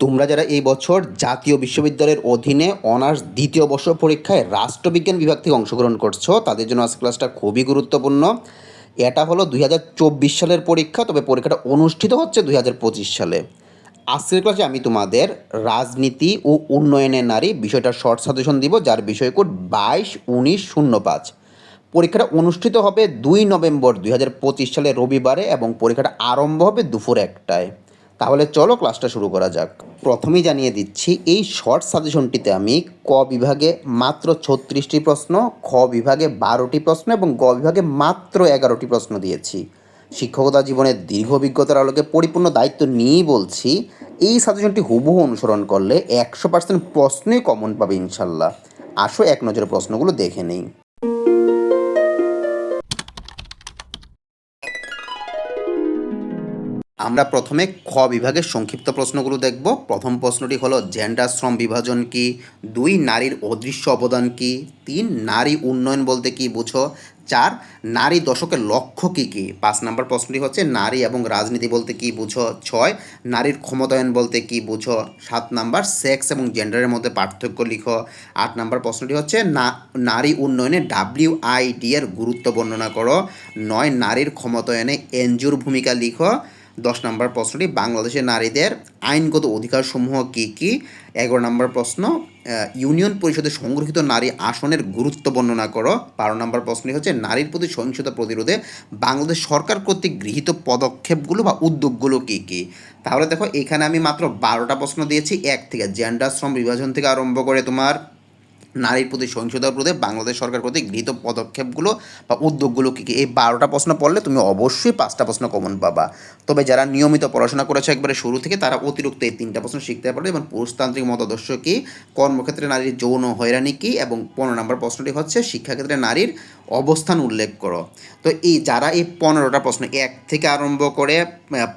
তোমরা যারা এই বছর জাতীয় বিশ্ববিদ্যালয়ের অধীনে অনার্স দ্বিতীয় বর্ষ পরীক্ষায় রাষ্ট্রবিজ্ঞান বিভাগ থেকে অংশগ্রহণ করছ, তাদের জন্য আজকে ক্লাসটা খুবই গুরুত্বপূর্ণ। এটা হলো দুই হাজার চব্বিশ সালের পরীক্ষা, তবে পরীক্ষাটা অনুষ্ঠিত হচ্ছে দুই হাজার পঁচিশ সালে। আজকের ক্লাসে আমি তোমাদের রাজনীতি ও উন্নয়নের নারী বিষয়টা শর্ট সাজেশন দিব, যার বিষয় কোড বাইশ উনিশ শূন্য পাঁচ। পরীক্ষাটা অনুষ্ঠিত হবে দুই নভেম্বর দুই হাজার পঁচিশ সালে রবিবারে এবং পরীক্ষাটা আরম্ভ হবে দুপুর একটায়। তাহলে চলো ক্লাসটা শুরু করা যাক। প্রথমেই জানিয়ে দিচ্ছি, এই শর্ট সাজেশনটিতে আমি ক বিভাগে মাত্র ছত্রিশটি প্রশ্ন, খ বিভাগে বারোটি প্রশ্ন এবং গ বিভাগে মাত্র এগারোটি প্রশ্ন দিয়েছি। শিক্ষকতা জীবনের দীর্ঘ অভিজ্ঞতার আলোকে পরিপূর্ণ দায়িত্ব নিয়েই বলছি, এই সাজেশনটি হুবহু অনুসরণ করলে একশো পার্সেন্ট প্রশ্নই কমন পাবে ইনশাল্লাহ। আসো এক নজরে প্রশ্নগুলো দেখে নেই। আমরা প্রথমে খ বিভাগের সংক্ষিপ্ত প্রশ্নগুলো দেখব। প্রথম প্রশ্নটি হলো জেন্ডার শ্রম বিভাজন কি? দুই, নারীর অদৃশ্য অবদান কি? তিন, নারী উন্নয়ন বলতে কি বুঝো? চার, নারী দশকের লক্ষ্য কী কী? পাঁচ নম্বর প্রশ্নটি হচ্ছে, নারী এবং রাজনীতি বলতে কি বুঝো? ছয়, নারীর ক্ষমতায়ন বলতে কি বুঝো? সাত নাম্বার সেক্স এবং জেন্ডারের মধ্যে পার্থক্য লিখো। আট নম্বর প্রশ্নটি হচ্ছে নারী উন্নয়নে ডাব্লিউ আইডি এর গুরুত্ব বর্ণনা করো। নয়, নারীর ক্ষমতায়নে এনজিওর ভূমিকা লিখো। দশ নম্বর প্রশ্নটি, বাংলাদেশের নারীদের আইনগত অধিকারসমূহ কী কী? এগারো নম্বর প্রশ্ন ইউনিয়ন পরিষদে সংগঠিত নারী আসনের গুরুত্ব বর্ণনা করো। বারো নম্বর প্রশ্নটি হচ্ছে, নারীর প্রতি সহিংসতা প্রতিরোধে বাংলাদেশ সরকার কর্তৃক গৃহীত পদক্ষেপগুলো বা উদ্যোগগুলো কী কী? তাহলে দেখো, এখানে আমি মাত্র বারোটা প্রশ্ন দিয়েছি। এক থেকে জেন্ডার শ্রম বিভাজন থেকে আরম্ভ করে তোমার নারীর প্রতি সহিংসতার প্রতি বাংলাদেশ সরকার প্রতি গৃহীত পদক্ষেপগুলো বা উদ্যোগগুলো কী কী? এই বারোটা প্রশ্ন পড়লে তুমি অবশ্যই পাঁচটা প্রশ্ন কমন পাবা। তবে যারা নিয়মিত পড়াশোনা করেছে একবারে শুরু থেকে, তারা অতিরিক্ত এই তিনটা প্রশ্ন শিখতে পারবে এবং পুরুষতান্ত্রিক মতাদর্শ কী? কর্মক্ষেত্রে নারীর যৌন হয়রানি কী? এবং পনেরো নম্বর প্রশ্নটি হচ্ছে, শিক্ষাক্ষেত্রে নারীর অবস্থান উল্লেখ করো। তো এই যারা এই পনেরোটা প্রশ্ন, এক থেকে আরম্ভ করে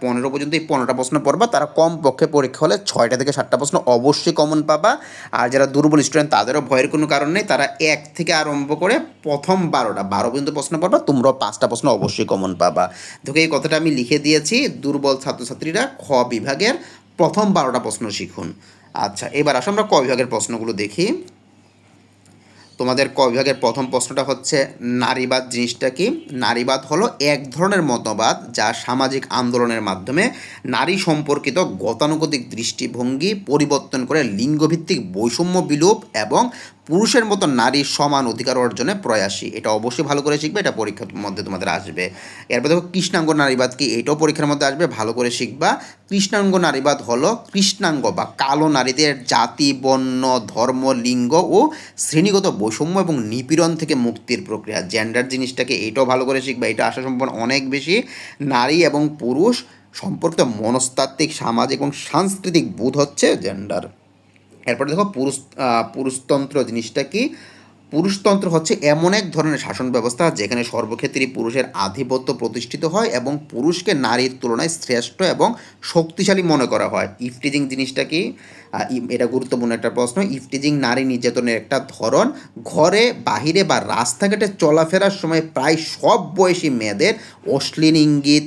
পনেরো পর্যন্ত এই পনেরোটা প্রশ্ন পড়বা, তারা কম পক্ষে পরীক্ষা হলে ছয়টা থেকে সাতটা প্রশ্ন অবশ্যই কমন পাবা। আর যারা দুর্বল স্টুডেন্ট তাদেরও ভয়ের কোনো কারণ নেই। তারা এক থেকে আরম্ভ করে প্রথম বারোটা, বারো পর্যন্ত প্রশ্ন পড়বা, তোমরাও পাঁচটা প্রশ্ন অবশ্যই কমন পাবা। দেখো, এই কথাটা আমি লিখে দিয়েছি, দুর্বল ছাত্রছাত্রীরা খ বিভাগের প্রথম বারোটা প্রশ্ন শিখুন। আচ্ছা এবার আসো আমরা ক বিভাগের প্রশ্নগুলো দেখি। তোমাদের ক বিভাগের প্রথম প্রশ্নটা হচ্ছে, নারীবাদ জিনিসটা কি? নারীবাদ হলো এক ধরনের মতবাদ যা সামাজিক আন্দোলনের মাধ্যমে নারী সম্পর্কিত গতানুগতিক দৃষ্টিভঙ্গি পরিবর্তন করে লিঙ্গভিত্তিক বৈষম্য বিলোপ এবং পুরুষের মতো নারীর সমান অধিকার অর্জনে প্রয়াসী। এটা অবশ্যই ভালো করে শিখবে, এটা পরীক্ষার মধ্যে তোমাদের আসবে। এরপর দেখো, কৃষ্ণাঙ্গ নারীবাদ কি? এটাও পরীক্ষার মধ্যে আসবে, ভালো করে শিখবা। কৃষ্ণাঙ্গ নারীবাদ হলো কৃষ্ণাঙ্গ বা কালো নারীদের জাতি, বর্ণ, ধর্ম, লিঙ্গ ও শ্রেণীগত বৈষম্য এবং নিপীড়ন থেকে মুক্তির প্রক্রিয়া। জেন্ডার জিনিসটাকে এটাও ভালো করে শিখবা। এটা আসা সম্ভাবনা অনেক বেশি নারী এবং পুরুষ সম্পর্কিত মনস্তাত্ত্বিক, সামাজিক এবং সাংস্কৃতিক বোধ হচ্ছে জেন্ডার এরপরে দেখো পুরুষ পুরুষতন্ত্র জিনিসটা কি? পুরুষতন্ত্র হচ্ছে এমন এক ধরনের শাসন ব্যবস্থা যেখানে সর্বক্ষেত্রেই পুরুষের আধিপত্য প্রতিষ্ঠিত হয় এবং পুরুষকে নারীর তুলনায় শ্রেষ্ঠ এবং শক্তিশালী মনে করা হয়। ইফটিজিং জিনিসটা কি? এটা গুরুত্বপূর্ণ একটা প্রশ্ন। ইফটিজিং নারী নির্যাতনের একটা ধরন ঘরে, বাহিরে বা রাস্তাঘাটে চলাফেরার সময় প্রায় সব বয়সী মেয়েদের অশ্লীল ইঙ্গিত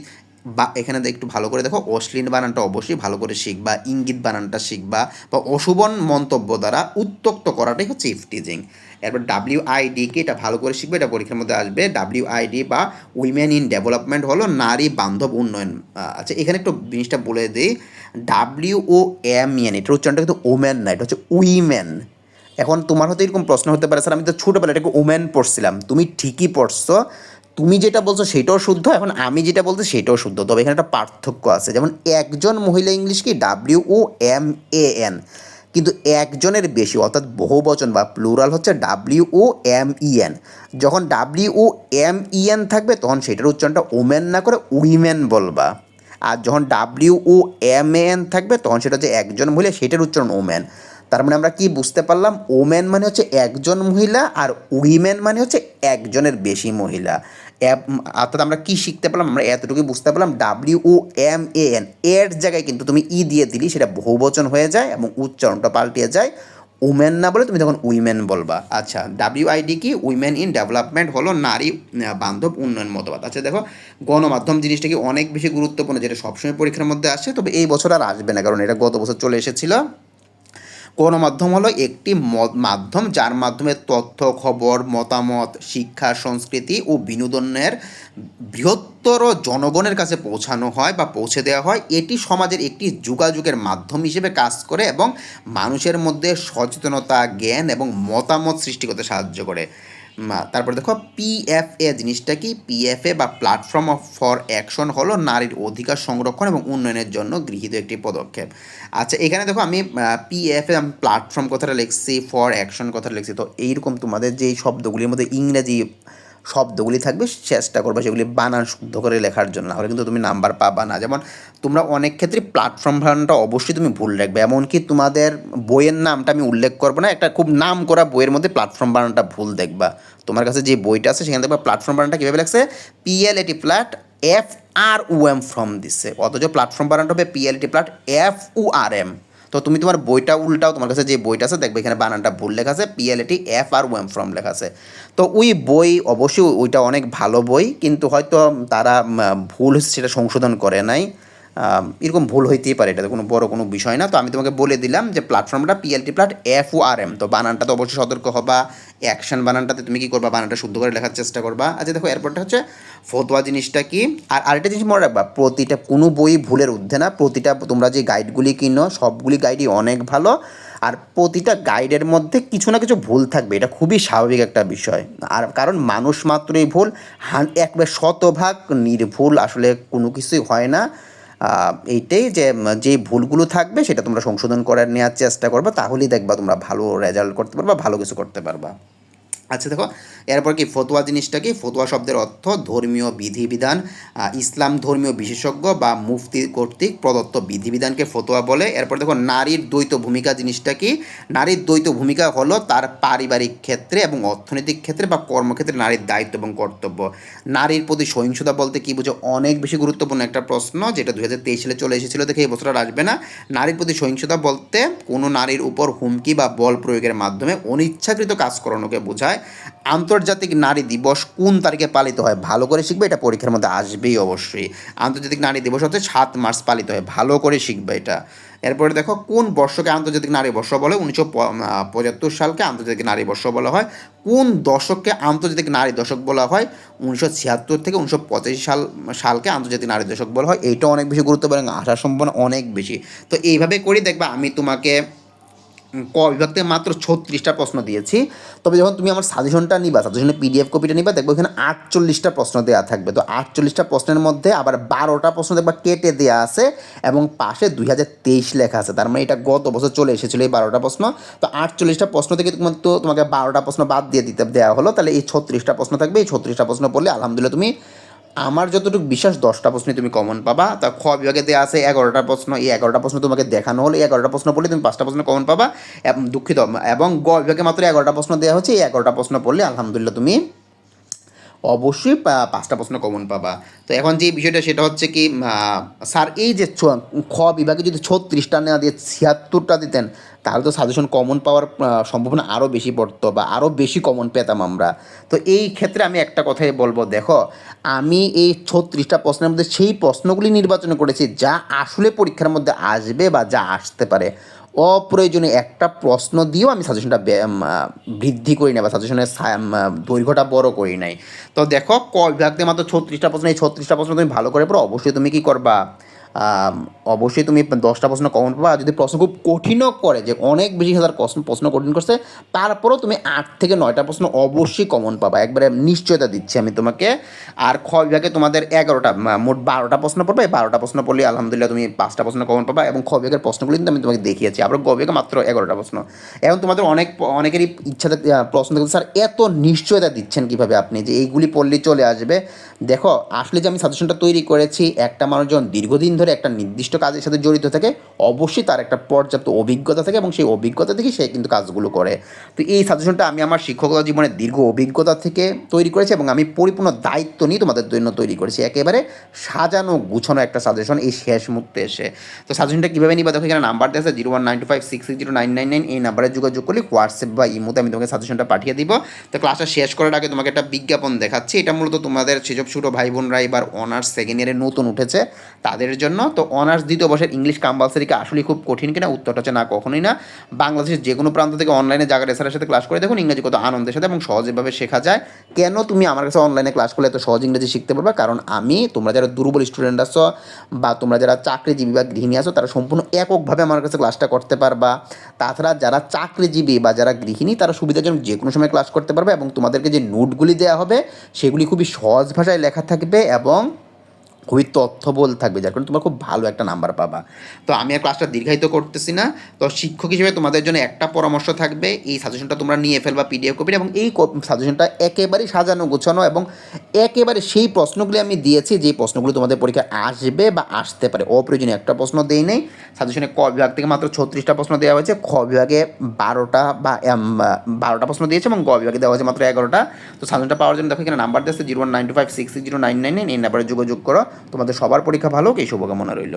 বা এখানে একটু ভালো করে দেখো, অশ্লীল বানানটা অবশ্যই ভালো করে শিখবা, ইঙ্গিত বানানটা শিখবা বা অশুভন মন্তব্য দ্বারা উত্তক্ত করাটাই হচ্ছে ইফটিজিং। এরপর ডাব্লিউ আইডিকে এটা ভালো করে শিখবে, এটা পরীক্ষার মধ্যে আসবে ডাব্লিউ আইডি বা উইমেন ইন ডেভেলপমেন্ট হলো নারী বান্ধব উন্নয়ন আচ্ছা এখানে একটু জিনিসটা বলে দিই। ডাব্লিউ ও এম এন এটার উচ্চারণটা কিন্তু ওমেন না, এটা হচ্ছে উইমেন এখন তোমার হয়তো এরকম প্রশ্ন হতে পারে, স্যার, আমি তো ছোটোবেলা এটাকে ওমেন পড়ছিলাম। তুমি ঠিকই পড়ছো তুমি যেটা বলছো সেটাও শুদ্ধ, এখন আমি যেটা বলছি সেটাও শুদ্ধ। তবে এখানে একটা পার্থক্য আছে, যেমন একজন মহিলা ইংলিশ কি? W O M A N কিন্তু একজনের বেশি, অর্থাৎ বহুবচন বা প্লুরাল হচ্ছে W O M E N যখন ডাব্লিউ ও এম এন থাকবে, তখন সেটার উচ্চারণটা ওমেন না করে উইমেন বলবা। আর যখন ডাব্লিউ ও এম এন থাকবে, তখন সেটা হচ্ছে একজন মহিলা, সেটার উচ্চারণ ওম্যান তার মানে আমরা কি বুঝতে পারলাম? ওম্যান মানে হচ্ছে একজন মহিলা আর উইমেন মানে হচ্ছে একজনের বেশি মহিলা। অর্থাৎ আমরা কি শিখতে পারলাম? আমরা এতটুকু বুঝতে পারলাম। W O M A N এর জায়গায় কিন্তু তুমি ই দিয়ে দিলি, সেটা বহুবচন হয়ে যায় এবং উচ্চারণটা পাল্টিয়ে যায়। উমেন না বলে তুমি তখন উইমেন বলবা। আচ্ছা ডাব্লিউআইডি কি? উইমেন ইন ডেভেলপমেন্ট হলো নারী বান্ধব, উন্নয়ন মতবাদ। আচ্ছা দেখো, গণমাধ্যম জিনিসটা কি অনেক বেশি গুরুত্বপূর্ণ, যেটা সবসময় পরীক্ষার মধ্যে আসে? তবে এই বছর আর আসবে না, কারণ এটা গত বছর চলে এসেছিল। গণমাধ্যম হলো একটি মাধ্যম, যার মাধ্যমে তথ্য, খবর, মতামত, শিক্ষা, সংস্কৃতি ও বিনোদনের বৃহত্তর জনগণের কাছে পৌঁছানো হয় বা পৌঁছে দেওয়া হয়। এটি সমাজের একটি যোগাযোগের মাধ্যম হিসেবে কাজ করে এবং মানুষের মধ্যে সচেতনতা, জ্ঞান এবং মতামত সৃষ্টি করতে সাহায্য করে। মা- তারপর দেখো পিএফএ জিনিসটা কি? পিএফএ বা প্ল্যাটফর্ম অফ ফর অ্যাকশন হলো নারীর অধিকার সংরক্ষণ এবং উন্নয়নের জন্য গৃহীত একটি পদক্ষেপ। আচ্ছা এখানে দেখো আমি পিএফএ প্ল্যাটফর্ম কথাটা লিখছি ফর অ্যাকশন কথাটা লিখছি, তো এইরকম তোমাদের যে শব্দগুলির মধ্যে ইংরেজি শব্দগুলি থাকবে, চেষ্টা করবে সেগুলি বানান শুদ্ধ করে লেখার জন্য। নাহলে কিন্তু তুমি নাম্বার পাবা না। যেমন তোমরা অনেক ক্ষেত্রে প্ল্যাটফর্ম বানানটা অবশ্যই তুমি ভুল রাখবে এমনকি তোমাদের বইয়ের নামটা আমি উল্লেখ করব না, একটা খুব নাম করা বইয়ের মধ্যে প্ল্যাটফর্ম বানানটা ভুল দেখবা। তোমার কাছে যে বইটা আছে সেখানে দেখবা প্ল্যাটফর্ম বানানটা কীভাবে লাগছে P L A T plat F R O M from দিচ্ছে অথচ প্ল্যাটফর্ম বানানটা হবে পিএলএটি plat F O R M তো তুমি তোমার বইটা উল্টাও, তোমার কাছে যে বইটা আছে, দেখবে এখানে বানানটা ভুল লেখা আছে পিএলএটি এফ আর ওয়েম ফ্রম লেখা আছে। তো ওই বই, অবশ্যই ওইটা অনেক ভালো বই, কিন্তু হয়তো তারা ভুল সেটা সংশোধন করে নাই। এরকম ভুল হইতেই পারে এটা তো কোনো বড় কোনো বিষয় না। তো আমি তোমাকে বলে দিলাম যে প্ল্যাটফর্মটা PLT plat F O R M তো বানানটা তো অবশ্যই সতর্ক হবা অ্যাকশন বানানটাতে তুমি কি করবা, বানানটা শুদ্ধ করে লেখার চেষ্টা করবা। আচ্ছা দেখো, এরপরটা হচ্ছে ফতোয়া জিনিসটা কি? আর আরেকটা জিনিস মনে রাখবা, প্রতিটা, কোনো বই ভুলের ঊর্ধ্বে না, প্রতিটা তোমরা যে গাইডগুলি কিনো, সবগুলি গাইডই অনেক ভালো। আর প্রতিটা গাইডের মধ্যে কিছু না কিছু ভুল থাকবে, এটা খুবই স্বাভাবিক একটা বিষয়। আর কারণ মানুষ মাত্রই ভুল, হান, একবার শতভাগ নির্ভুল আসলে কোনো কিছুই হয় না। এইটাই যে যে ভুলগুলো থাকবে সেটা তোমরা সংশোধন করার নেওয়ার চেষ্টা করবে, তাহলেই দেখবা তোমরা ভালো রেজাল্ট করতে পারবা, ভালো কিছু করতে পারবা। আচ্ছা দেখো, এরপর কি, ফতোয়া জিনিসটা কি? ফতোয়া শব্দের অর্থ ধর্মীয় বিধিবিধান। ইসলাম ধর্মীয় বিশেষজ্ঞ বা মুফতি কর্তৃক প্রদত্ত বিধিবিধানকে ফতোয়া বলে। এরপর দেখো, নারীর দ্বৈত ভূমিকা জিনিসটা কি? নারীর দ্বৈত ভূমিকা হলো তার পারিবারিক ক্ষেত্রে এবং অর্থনৈতিক ক্ষেত্রে বা কর্মক্ষেত্রে নারীর দায়িত্ব এবং কর্তব্য। নারীর প্রতি সহিংসতা বলতে কি বুঝো? অনেক বেশি গুরুত্বপূর্ণ একটা প্রশ্ন, যেটা দু হাজার তেইশ সালে চলে এসেছিল দেখে এই বছর আর আসবে না। নারীর প্রতি সহিংসতা বলতে কোনো নারীর উপর হুমকি বা বল প্রয়োগের মাধ্যমে অনিচ্ছাকৃত কাজ করানোকে বোঝায়। আন্তর্জাতিক নারী দিবস কোন তারিখে পালিত হয়? ভালো করে শিখবে? এটা পরীক্ষার মধ্যে আসবেই অবশ্যই। আন্তর্জাতিক নারী দিবস হচ্ছে সাত মার্চ পালিত হয়। ভালো করে শিখবে এটা। এরপরে দেখো, কোন বর্ষকে আন্তর্জাতিক নারী বর্ষ বলে? উনিশশো পঁচাত্তর সালকে আন্তর্জাতিক নারী বর্ষ বলা হয়। কোন দশককে আন্তর্জাতিক নারী দশক বলা হয়? উনিশশো ছিয়াত্তর থেকে উনিশশো পঁচাশি সাল, সালকে আন্তর্জাতিক নারী দশক বলা হয়। এইটা অনেক বেশি গুরুত্বপূর্ণ আশা সম্ভাবনা অনেক বেশি। তো এইভাবে করি দেখবা আমি তোমাকে ক বিভাগ থেকে মাত্র ছত্রিশটা প্রশ্ন দিয়েছি। তবে যখন তুমি আমার সাজেশনটা নিবা সাজেশনের পিডিএফ কপিটা নিবা, দেখব এখানে আটচল্লিশটা প্রশ্ন দেওয়া থাকবে। তো আটচল্লিশটা প্রশ্নের মধ্যে আবার বারোটা প্রশ্ন দেখবা কেটে দেওয়া আছে এবং পাশে দুই হাজার তেইশ লেখা আছে। তার মানে এটা গত বছর চলে এসেছিল এই বারোটা প্রশ্ন। তো আটচল্লিশটা প্রশ্ন থেকে তোমার তো তোমাকে বারোটা প্রশ্ন বাদ দিয়ে দিতে দেওয়া হলো। তাহলে এই ছত্রিশটা প্রশ্ন থাকবে। এই ছত্রিশটা প্রশ্ন পড়লে আলহামদুলিল্লাহ তুমি আমার যতটুকু বিশ্বাস, দশটা প্রশ্নে তুমি কমন পাবা। তা খ বিভাগে দেওয়া আছে, এগারোটা প্রশ্ন। এই এগারোটা প্রশ্ন তোমাকে দেখানো হলো এই এগারোটা প্রশ্ন পড়লে তুমি পাঁচটা প্রশ্ন কমন পাবা। দুঃখিত। এবং গ বিভাগে মাত্র এগারোটা প্রশ্ন দেওয়া হচ্ছে, এই এগারোটা প্রশ্ন পড়লে আলহামদুলিল্লাহ তুমি অবশ্যই পাঁচটা প্রশ্ন কমন পাবা। তো এখন যে বিষয়টা, সেটা হচ্ছে কি স্যার, এই যে খ বিভাগে যদি ছত্রিশটা নেওয়া দিয়ে ছিয়াত্তরটা দিতেন তাহলে তো সাজেশন কমন পাওয়ার সম্ভাবনা আরও বেশি পড়তো বা আরও বেশি কমন পেতাম আমরা। তো এই ক্ষেত্রে আমি একটা কথাই বলব, দেখো, আমি এই ছত্রিশটা প্রশ্নের মধ্যে সেই প্রশ্নগুলি নির্বাচন করেছি যা আসলে পরীক্ষার মধ্যে আসবে বা যা আসতে পারে। অপ্রয়োজনীয় একটা প্রশ্ন দিয়েও আমি সাজেশনটা বৃদ্ধি করি না বা সাজেশনের দৈর্ঘ্যটা বড় করি নাই। তো দেখো, ক, বিভাগ মাত্র ছত্রিশটা প্রশ্ন, এই ছত্রিশটা প্রশ্ন তুমি ভালো করে পড়ো, অবশ্যই তুমি কী করবা? অবশ্যই তুমি দশটা প্রশ্ন কমন পাবা। যদি প্রশ্ন খুব কঠিনও করে, যে অনেক বেশি হাজার প্রশ্ন প্রশ্ন কঠিন করছে, তারপরেও তুমি আট থেকে নয়টা প্রশ্ন অবশ্যই কমন পাবা। একবারে নিশ্চয়তা দিচ্ছি আমি তোমাকে। আর খ বিভাগে তোমাদের এগারোটা মোট বারোটা প্রশ্ন পড়বে। বারোটা প্রশ্ন পড়লে আলহামদুলিল্লাহ তুমি পাঁচটা প্রশ্ন কমন পাবা এবং খ বিভাগের প্রশ্নগুলি কিন্তু আমি তোমাকে দেখিয়েছি। আবার গ বিভাগে মাত্র এগারোটা প্রশ্ন। এবং তোমাদের অনেক, অনেকেরই ইচ্ছা প্রশ্ন থাকতে স্যার এত নিশ্চয়তা দিচ্ছেন কীভাবে আপনি যে এইগুলি পড়লে চলে আসবে। দেখো, আসলে যে আমি সাজেশনটা তৈরি করেছি, একটা মানুষজন দীর্ঘদিন ধরে একটা নির্দিষ্ট কাজের সাথে জড়িত থাকে, অবশ্যই তার একটা পর্যাপ্ত অভিজ্ঞতা থাকে এবং সেই অভিজ্ঞতা থেকে সে কিন্তু কাজগুলো করে। তো এই সাজেশনটা আমি আমার শিক্ষকতা জীবনের দীর্ঘ অভিজ্ঞতা থেকে তৈরি করেছি এবং আমি পরিপূর্ণ দায়িত্ব নিয়ে তোমাদের জন্য তৈরি করেছি। একেবারে সাজানো, গুছানো একটা সাজেশন এই শেষ মুহূর্তে এসে। তো সাজেশনটা কীভাবে নিবা? দেখো এখানে নাম্বার দেওয়া আছে zero one nine two five six six zero nine nine nine এই নাম্বারে যোগাযোগ করলে হোয়াটসঅ্যাপ বা ইমোতে আমি তোমাকে সাজেশনটা পাঠিয়ে দিব। তো ক্লাসটা শেষ করার আগে তোমাকে একটা বিজ্ঞাপন দেখাচ্ছি। এটা মূলত তোমাদের সেসব ছোটো ভাই বোনরা এবার অনার্স সেকেন্ড ইয়ারে নতুন উঠেছে। তাদের জন্য তো অনার্স দ্বিতীয় বর্ষের ইংলিশ কম্পালসারিকে আসলে খুব কঠিন কিনা, উত্তরটা হচ্ছে না, কখনোই না। বাংলাদেশের যে কোনো প্রান্ত থেকে অনলাইনে জায়গার এসআরের সাথে ক্লাস করে দেখুন, ইংরেজি কত আনন্দের সাথে এবং সহজভাবে শেখা যায়। কেন তুমি আমার কাছে অনলাইনে ক্লাস করলে এত সহজ ইংরেজি শিখতে পারবে? কারণ আমি, তোমরা যারা দুর্বল স্টুডেন্ট আছো বা তোমরা যারা চাকরিজীবী বা গৃহিণী আছো, তারা সম্পূর্ণ এককভাবে আমার কাছে ক্লাসটা করতে পারবা। তাছাড়া যারা চাকরিজীবী বা যারা গৃহিণী, তারা সুবিধাজনক যে কোনো সময় ক্লাস করতে পারবে এবং তোমাদেরকে যে নোটগুলি দেওয়া হবে, সেগুলি খুবই সহজ ভাষায় লেখা থাকবে এবং খুবই তথ্যবল থাকবে, যার কারণে তোমার খুব ভালো একটা নাম্বার পাবা। তো আমি আর ক্লাসটা দীর্ঘায়িত করতেছি না। তো শিক্ষক হিসেবে তোমাদের জন্য একটা পরামর্শ থাকবে, এই সাজেশনটা তোমরা নিয়ে ফেলবা পিডিএফ কপি এবং এই সাজেশনটা একেবারেই সাজানো, গোছানো এবং একেবারে সেই প্রশ্নগুলি আমি দিয়েছি যে প্রশ্নগুলো তোমাদের পরীক্ষায় আসবে বা আসতে পারে। অপ্রয়োজনীয় একটা প্রশ্ন দেই নেই। সাজেশনে ক বিভাগ থেকে মাত্র ছত্রিশটা প্রশ্ন দেওয়া হয়েছে। খ বিভাগে বারোটা বা বারোটা প্রশ্ন দিয়েছে এবং গ বিভাগে দেওয়া হয়েছে মাত্র এগারোটা। তো সাজেশনটা পাওয়ার জন্য দেখো এখানে নাম্বার দিয়েছে zero one nine two five six zero nine nine nine এই নাম্বারে যোগাযোগ করো। তোমাদের সবার পরীক্ষা ভালো হোক এই শুভকামনা রইল।